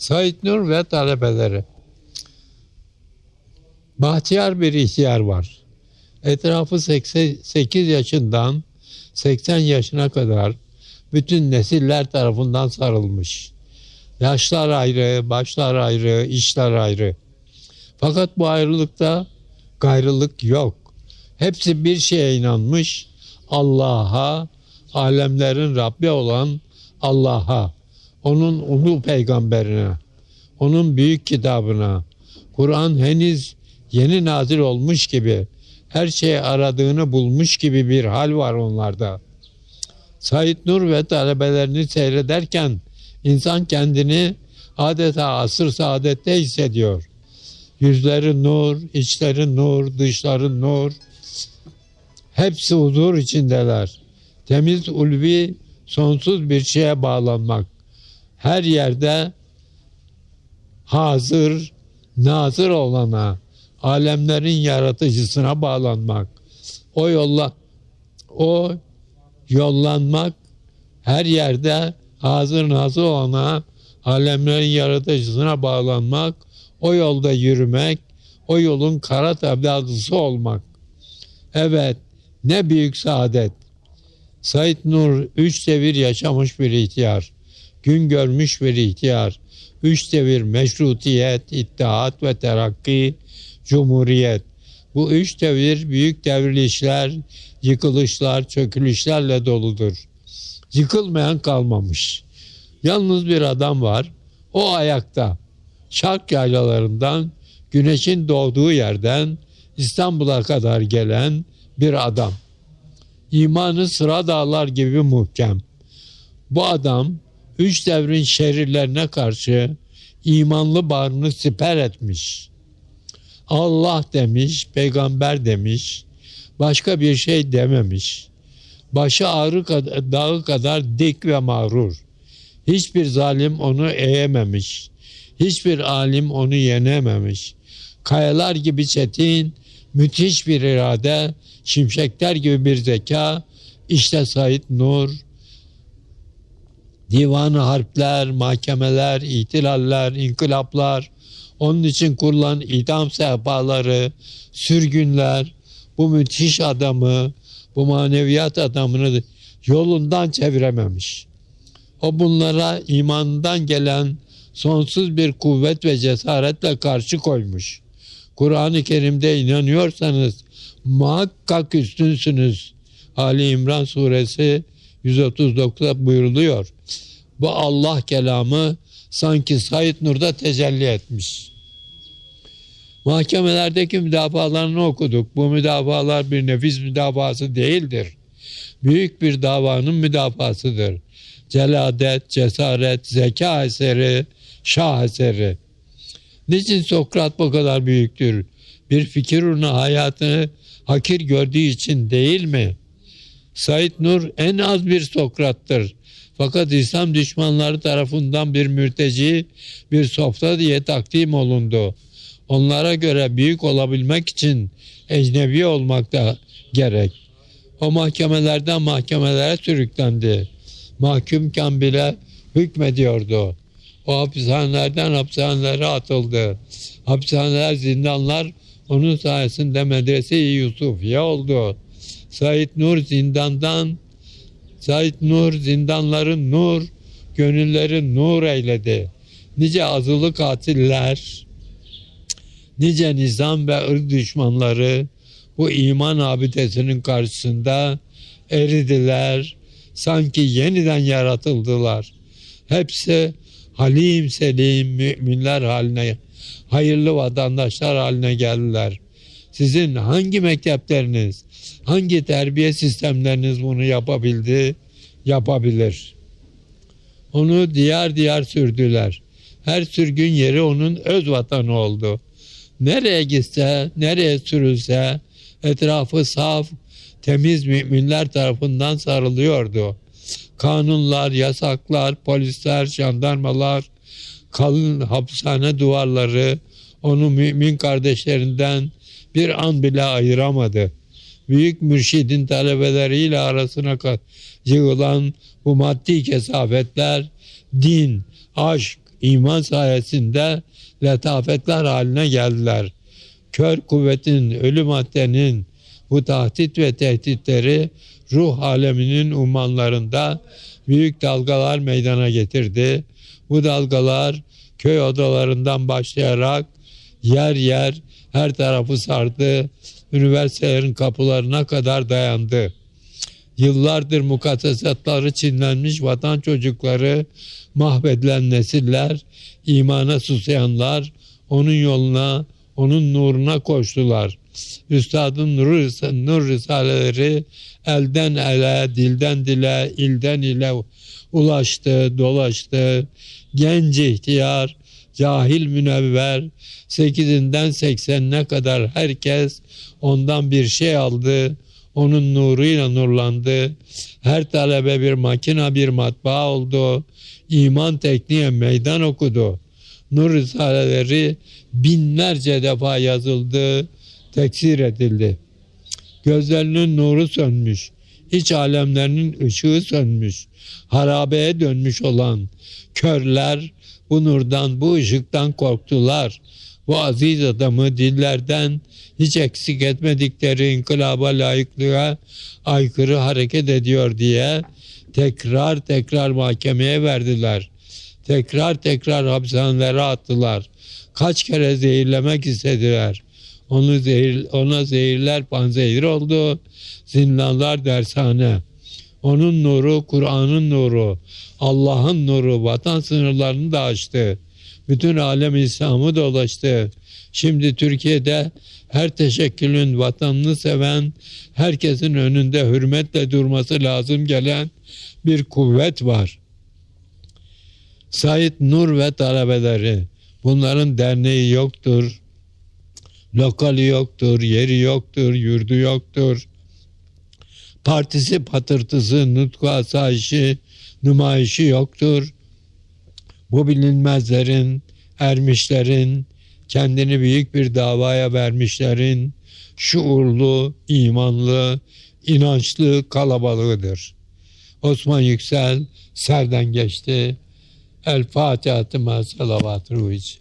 Said Nur ve talebeleri. Bahtiyar bir ihtiyar var. Etrafı 88 yaşından 80 yaşına kadar bütün nesiller tarafından sarılmış. Yaşlar ayrı, başlar ayrı, işler ayrı. Fakat bu ayrılıkta gayrılık yok. Hepsi bir şeye inanmış. Allah'a, alemlerin Rabbi olan Allah'a, onun ulu peygamberine, onun büyük kitabına, Kur'an henüz yeni nazil olmuş gibi, her şeyi aradığını bulmuş gibi bir hal var onlarda. Said Nur ve talebelerini seyrederken insan kendini adeta asır saadette hissediyor. Yüzleri nur, içleri nur, dışları nur. Hepsi huzur içindeler. Temiz ulvi, sonsuz bir şeye bağlanmak. Her yerde hazır, nazır olana, alemlerin yaratıcısına bağlanmak. O yolla o yollanmak her yerde hazır nazır olana, alemlerin yaratıcısına bağlanmak, o yolda yürümek, o yolun kara tebladısı olmak. Evet, ne büyük saadet. Said Nur üç devir yaşamış bir ihtiyar. Gün görmüş bir ihtiyar. Üç devir meşrutiyet, ittihat ve terakki, cumhuriyet. Bu üç devir büyük devrilişler, yıkılışlar, çökülüşlerle doludur. Yıkılmayan kalmamış. Yalnız bir adam var. O ayakta. Şark yaylalarından güneşin doğduğu yerden İstanbul'a kadar gelen bir adam. İmanı sıra dağlar gibi muhkem. Bu adam üç devrin şerirlerine karşı imanlı bağrını siper etmiş. Allah demiş, peygamber demiş, başka bir şey dememiş. Başı ağrı kad- dağı kadar dik ve mağrur. Hiçbir zalim onu eğememiş. Hiçbir alim onu yenememiş. Kayalar gibi çetin, müthiş bir irade, şimşekler gibi bir zeka, işte Said Nur, divan harpler, mahkemeler, ihtilaller, inkılaplar, onun için kurulan idam sehpaları, sürgünler, bu müthiş adamı, bu maneviyat adamını yolundan çevirememiş. O bunlara imandan gelen sonsuz bir kuvvet ve cesaretle karşı koymuş. Kur'an-ı Kerim'de inanıyorsanız muhakkak üstünsünüz. Ali İmran suresi 139'da buyuruluyor. Bu Allah kelamı sanki Said Nur'da tecelli etmiş. Mahkemelerdeki müdafalarını okuduk. Bu müdafalar bir nefis müdafası değildir. Büyük bir davanın müdafasıdır. Celadet, cesaret, zeka eseri, şah eseri. Niçin Sokrat bu kadar büyüktür? Bir fikir uğruna hayatını hakir gördüğü için değil mi? Said Nur en az bir Sokrat'tır. Fakat İslam düşmanları tarafından bir mürteci, bir softa diye takdim olundu. Onlara göre büyük olabilmek için ecnebi olmak da gerek. O mahkemelerden mahkemelere sürüklendi. Mahkumken bile hükmediyordu. O hapishanelerden hapishanelere atıldı. Hapishaneler, zindanlar onun sayesinde medrese-i Yusufiye oldu. Said Nur zindandan Said Nur zindanların nur, gönülleri nur eyledi. Nice azılı katiller, nice nizam ve ırk düşmanları bu iman abidesinin karşısında eridiler. Sanki yeniden yaratıldılar. Hepsi halim selim müminler haline, hayırlı vatandaşlar haline geldiler. Sizin hangi mektepleriniz, hangi terbiye sistemleriniz bunu yapabildi, yapabilir. Onu diyar diyar sürdüler. Her sürgün yeri onun öz vatanı oldu. Nereye gitse, nereye sürülse etrafı saf, temiz müminler tarafından sarılıyordu. Kanunlar, yasaklar, polisler, jandarmalar, kalın hapishane duvarları onu mümin kardeşlerinden bir an bile ayıramadı. büyük mürşidin talebeleriyle arasına yığılan bu maddi kesafetler din, aşk, iman sayesinde letafetler haline geldiler. Kör kuvvetin, ölü maddenin bu tahdit ve tehditleri ruh aleminin ummanlarında büyük dalgalar meydana getirdi. Bu dalgalar köy odalarından başlayarak yer yer her tarafı sardı. Üniversitelerin kapılarına kadar dayandı. Yıllardır mukaddesatları çinlenmiş vatan çocukları, mahvedilen nesiller, imana susayanlar onun yoluna, onun nuruna koştular. Üstadın nur, nur risaleleri elden ele, dilden dile, ilden ile ulaştı, dolaştı. Genç ihtiyar, cahil münevver, 8'inden 80'ine kadar herkes ondan bir şey aldı. Onun nuruyla nurlandı. Her talebe bir makina, bir matbaa oldu. İman tekniğe meydan okudu. Nur risaleleri binlerce defa yazıldı, teksir edildi. Gözlerinin nuru sönmüş. iç alemlerinin ışığı sönmüş. Harabeye dönmüş olan körler bu nurdan, bu ışıktan korktular. Bu aziz adamı dillerden hiç eksik etmedikleri inkılaba layıklığa aykırı hareket ediyor diye tekrar tekrar mahkemeye verdiler. Tekrar tekrar hapishanelere attılar. Kaç kere zehirlemek istediler. Onu zehir, ona zehirler panzehir oldu. Zindanlar dershane. Onun nuru Kur'an'ın nuru. Allah'ın nuru vatan sınırlarını da aştı. Bütün alem İslam'ı dolaştı. Şimdi Türkiye'de her teşekkülün vatanını seven, herkesin önünde hürmetle durması lazım gelen bir kuvvet var. Said Nur ve talebeleri. Bunların derneği yoktur. Lokali yoktur, yeri yoktur, yurdu yoktur. Partisi patırtısı, nutku asayişi, numayişi yoktur. Bu bilinmezlerin, ermişlerin, kendini büyük bir davaya vermişlerin şuurlu, imanlı, inançlı kalabalığıdır. Osman Yüksel serden geçti. El Fatiha-tı ma salavat ruhic.